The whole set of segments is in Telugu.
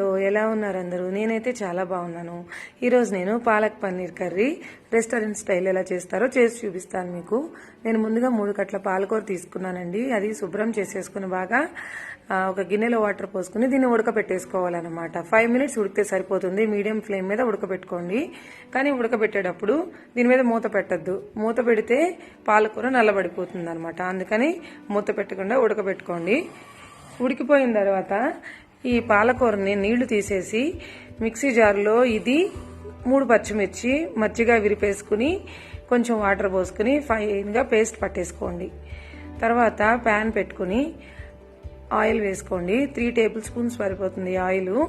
హలో ఎలా ఉన్నారు అందరూ? నేనైతే చాలా బాగున్నాను. ఈరోజు నేను palak paneer curry restaurant style ఎలా చేస్తారో చేసి చూపిస్తాను మీకు. నేను ముందుగా మూడు కట్ల పాలకూర తీసుకున్నానండి. అది శుభ్రం చేసేసుకుని బాగా ఒక గిన్నెలో వాటర్ పోసుకుని దీన్ని ఉడకబెట్టేసుకోవాలన్నమాట ఫైవ్ మినిట్స్ ఉడికితే సరిపోతుంది. మీడియం ఫ్లేమ్ మీద ఉడకబెట్టుకోండి కానీ ఉడకబెట్టేటప్పుడు దీని మీద మూత పెట్టద్దు. మూత పెడితే పాలకూర నల్లబడిపోతుంది అనమాట అందుకని మూత పెట్టకుండా ఉడకబెట్టుకోండి. ఉడికిపోయిన తర్వాత ఈ పాలకూరని నీళ్ళు తీసేసి మిక్సీ జార్లో ఇది మూడు పచ్చిమిర్చి మజ్జిగ విరిపేసుకుని కొంచెం వాటర్ పోసుకుని ఫైన్గా పేస్ట్ పట్టేసుకోండి. తర్వాత ప్యాన్ పెట్టుకుని ఆయిల్ వేసుకోండి. త్రీ టేబుల్ స్పూన్స్ సరిపోతుంది ఆయిల్.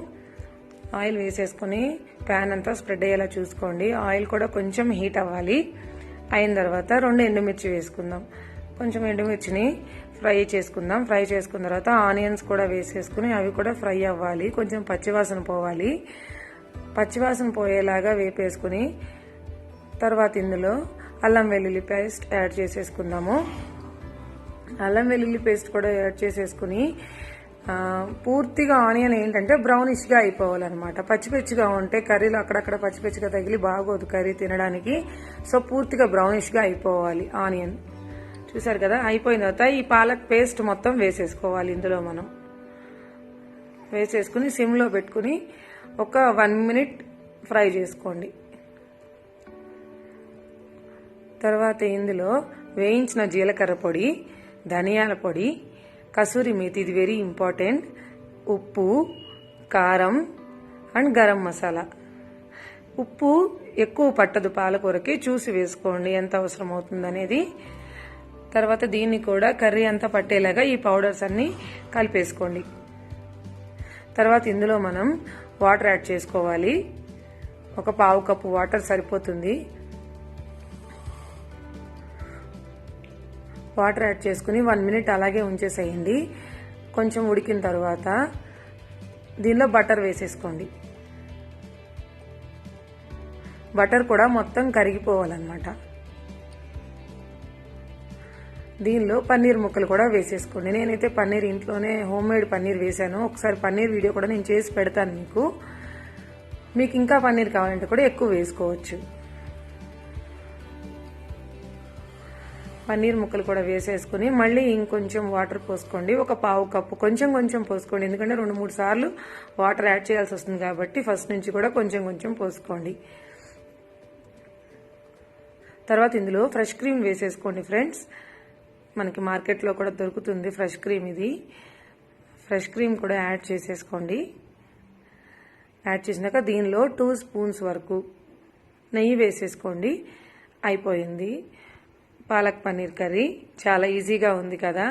ఆయిల్ వేసేసుకుని ప్యాన్ అంతా స్ప్రెడ్ అయ్యేలా చూసుకోండి. ఆయిల్ కూడా కొంచెం హీట్ అవ్వాలి. అయిన తర్వాత రెండు ఎండుమిర్చి వేసుకుందాం. కొంచెం ఎండుమిర్చిని ఫ్రై చేసుకుందాం. ఫ్రై చేసుకున్న తర్వాత ఆనియన్స్ కూడా వేసేసుకుని అవి కూడా ఫ్రై అవ్వాలి. కొంచెం పచ్చివాసన పోవాలి. పచ్చివాసన పోయేలాగా వేపేసుకుని తర్వాత ఇందులో అల్లం వెల్లుల్లి పేస్ట్ యాడ్ చేసేసుకుందాము. అల్లం వెల్లుల్లి పేస్ట్ కూడా యాడ్ చేసేసుకుని పూర్తిగా ఆనియన్ ఏంటంటే బ్రౌనిష్గా అయిపోవాలన్నమాట. పచ్చిపచ్చిగా ఉంటే కర్రీలో అక్కడక్కడ పచ్చిపచ్చిగా తగిలి బాగోదు కర్రీ తినడానికి. సో పూర్తిగా బ్రౌనిష్గా అయిపోవాలి ఆనియన్. చూసారు కదా అయిపోయిన తర్వాత ఈ పాలక్ పేస్ట్ మొత్తం వేసేసుకోవాలి ఇందులో మనం. వేసేసుకుని సిమ్లో పెట్టుకుని ఒక వన్ మినిట్ ఫ్రై చేసుకోండి. తర్వాత ఇందులో వేయించిన జీలకర్ర పొడి ధనియాల పొడి కసూరి మేతి ఇది వెరీ ఇంపార్టెంట్ ఉప్పు కారం అండ్ గరం మసాలా. ఉప్పు ఎక్కువ పట్టదు పాలకూరకి చూసి వేసుకోండి ఎంత అవసరం అవుతుంది అనేది తర్వాత దీన్ని కూడా కర్రీ అంతా పట్టేలాగా ఈ పౌడర్స్ అన్ని కలిపేసుకోండి. తర్వాత ఇందులో మనం వాటర్ యాడ్ చేసుకోవాలి. ఒక పావు కప్పు వాటర్ సరిపోతుంది. వాటర్ యాడ్ చేసుకుని వన్ మినిట్ అలాగే ఉంచేసేయండి. కొంచెం ఉడికిన తర్వాత దీనిలో బటర్ వేసేసుకోండి. బటర్ కూడా మొత్తం కరిగిపోవాలన్నమాట. దీనిలో పన్నీర్ ముక్కలు కూడా వేసేసుకోండి. నేనైతే పన్నీర్ ఇంట్లోనే హోమ్ మేడ్ పన్నీర్ వేశాను. ఒకసారి పన్నీర్ వీడియో కూడా నేను చేసి పెడతాను మీకు. మీకు ఇంకా పన్నీర్ కావాలంటే కూడా ఎక్కువ వేసుకోవచ్చు. పన్నీర్ ముక్కలు కూడా వేసేసుకుని మళ్ళీ ఇంకొంచెం వాటర్ పోసుకోండి. ఒక పావు కప్పు కొంచెం కొంచెం పోసుకోండి. ఎందుకంటే రెండు మూడు సార్లు వాటర్ యాడ్ చేయాల్సి వస్తుంది కాబట్టి ఫస్ట్ నుంచి కూడా కొంచెం కొంచెం పోసుకోండి. తర్వాత ఇందులో ఫ్రెష్ క్రీమ్ వేసేసుకోండి ఫ్రెండ్స్. మనకి మార్కెట్లో కూడా దొరుకుతుంది ఫ్రెష్ క్రీమ్ ఇది. ఫ్రెష్ క్రీమ్ కూడా యాడ్ చేసేసుకోండి. యాడ్ చేసినాక దీనిలో టూ స్పూన్స్ వరకు నెయ్యి వేసేసుకోండి. అయిపోయింది. పాలక్ పన్నీర్ కర్రీ చాలా ఈజీగా ఉంది కదా.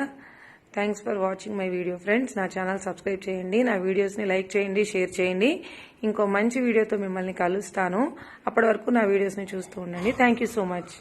Thanks for watching my video friends నా ఛానల్ సబ్స్క్రైబ్ చేయండి. నా వీడియోస్ని లైక్ చేయండి షేర్ చేయండి. ఇంకో మంచి వీడియోతో మిమ్మల్ని కలుస్తాను. అప్పటి వరకు నా వీడియోస్ని చూస్తూ ఉండండి. Thank you so much